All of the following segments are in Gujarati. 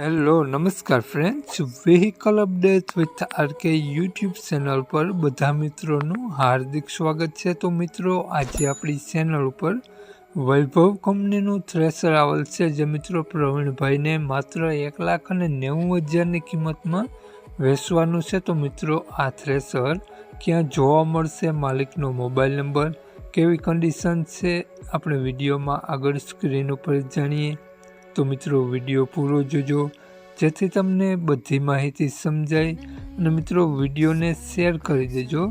હેલો નમસ્કાર friends vehicle update with R K YouTube channel પર બધા મિત્રોનું હાર્દિક સ્વાગત છે. તો મિત્રો, આજે આપણી ચેનલ ઉપર વૈભવ કંપનીનું થ્રેસર આવેલ છે. જે મિત્રો પ્રવીણભાઈને માત્ર એક લાખ અને નેવું હજારની કિંમતમાં વેચવાનું છે. તો મિત્રો, આ થ્રેસર ક્યાં જોવા મળશે? માલિકનો મોબાઈલ નંબર કેવી કન્ડિશન છે? આપણે વિડીયોમાં આગળ સ્ક્રીન ઉપર જાણીએ. તો મિત્રો, વીડિયો પૂરો જોજો. જેથી તમને બધી માહિતી સમજાય અને મિત્રો, વિડીયોને શેર કરી દેજો.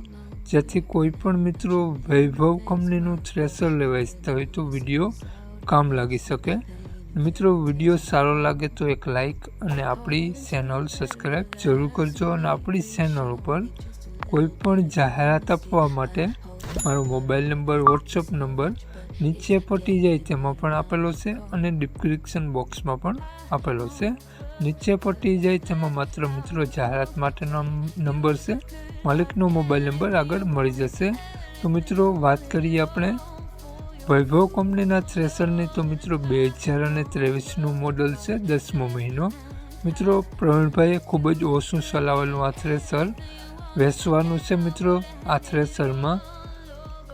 જેથી કોઈ પણ મિત્રો વૈભવ કંપનીનું થ્રેસર લેવા ઈચ્છતા હોય તો વીડિયો કામ લાગી શકે. મિત્રો, વીડિયો સારો લાગે તો એક લાઈક અને આપણી ચેનલ સબસ્ક્રાઈબ જરૂર કરજો અને આપણી ચેનલ ઉપર કોઈ પણ જાહેરાત આપવા માટે મારો મોબાઈલ નંબર, વોટ્સઅપ નંબર નીચે પટી જાય તેમાં પણ આપેલો છે અને ડિસ્ક્રિપ્શન બોક્સમાં પણ આપેલો છે. નીચે પટી જાય તેમાં માત્ર મિત્રો જાહેરાત માટેનો નંબર છે. માલિકનો મોબાઈલ નંબર આગળ મળી જશે. તો મિત્રો વાત કરીએ આપણે વૈભવ કંપનીના થ્રેસરની તો મિત્રો બે હજાર અને ત્રેવીસનું મોડલ છે દસમો મહિનો. મિત્રો પ્રવીણભાઈએ ખૂબ જ ઓછું ચલાવેલું આ થ્રેસર વેચવાનું છે મિત્રો આ થ્રેસરમાં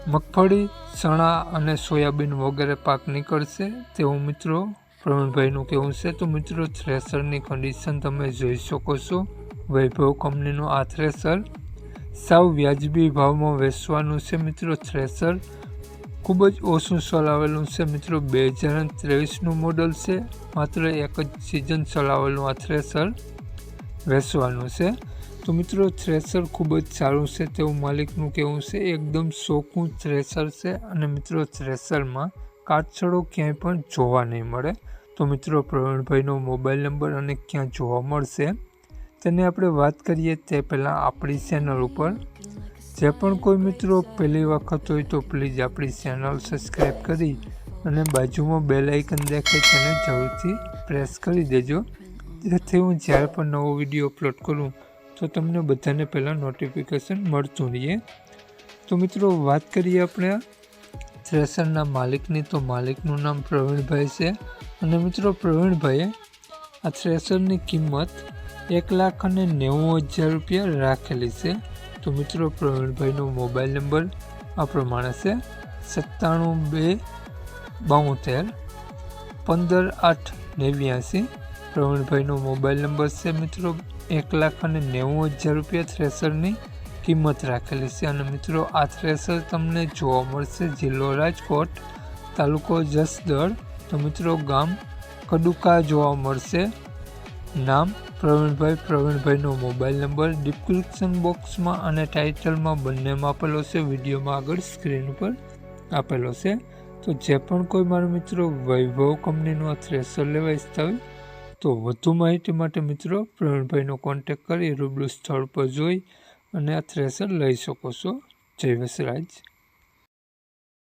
મગફળી, ચણા અને સોયાબીન વગેરે પાક નીકળશે. તેવું મિત્રો પ્રવીણભાઈનું કહેવું છે. તો મિત્રો થ્રેસરની કન્ડિશન તમે જોઈ શકો છો. વૈભવ કંપનીનું આ થ્રેસર સાવ વ્યાજબી ભાવમાં વેચવાનું છે મિત્રો. થ્રેસર ખૂબ જ ઓછું ચલાવેલું છે મિત્રો. બે હજાર ત્રેવીસનું મોડલ છે. માત્ર એક જ સિઝન ચલાવેલું આ થ્રેસર વેચવાનું છે. તો મિત્રો થ્રેસર ખૂબ જ સારું છે તેવું માલિકનું કહેવું છે, એકદમ શોખું થ્રેસર છે અને મિત્રો થ્રેસરમાં કાટછડો ક્યાંય પણ જોવા નહીં મળે. તો મિત્રો, પ્રવીણભાઈનો મોબાઈલ નંબર અને ક્યાં જોવા મળશે? તેની આપણે વાત કરીએ તે પહેલાં આપણી ચેનલ ઉપર. જે પણ કોઈ મિત્રો પહેલી વખત હોય તો પ્લીઝ આપણી ચેનલ સબસ્ક્રાઈબ કરી અને બાજુમાં બેલ આઇકન દેખાય તેને જરૂરથી પ્રેસ કરી દેજો. જેથી હું જ્યારે પણ નવો વીડિયો અપલોડ કરું તો તમને બધાને પહેલાં નોટિફિકેશન મળતું રહીએ. તો મિત્રો, વાત કરીએ આપણે થ્રેસરના માલિકની. તો માલિકનું નામ પ્રવીણભાઈ છે. અને મિત્રો, પ્રવીણભાઈએ આ થ્રેસરની કિંમત એક લાખ અને નેવું હજાર રૂપિયા રાખેલી છે. તો મિત્રો, પ્રવીણભાઈનો મોબાઈલ નંબર આ પ્રમાણે છે. સત્તાણું બે બોતેર પંદર આઠ નેવ્યાસી પ્રવીણભાઈનો મોબાઈલ નંબર છે મિત્રો, એક લાખ અને નેવું હજાર રૂપિયા થ્રેસરની કિંમત રાખેલી છે. અને મિત્રો, આ થ્રેસર તમને જોવા મળશે જિલ્લો રાજકોટ, તાલુકો જસદળ તો મિત્રો, ગામ કડુકા જોવા મળશે. નામ પ્રવીણભાઈ, પ્રવીણભાઈનો મોબાઈલ નંબર ડિસ્ક્રિપ્શન બોક્સમાં અને ટાઇટલમાં બંનેમાં આપેલો છે. વિડીયોમાં આગળ સ્ક્રીન ઉપર આપેલો છે. તો જે પણ કોઈ મારા મિત્રો વૈભવ કંપનીનું આ થ્રેસર લેવા ઈચ્છતા હોય તો વધુ માહિતી માટે મિત્રો પ્રવીણભાઈનો કોન્ટેક કરી રૂબરૂ સ્થળ પર જોઈ અને આ થ્રેસર લઈ શકો છો. જય વસરાજ.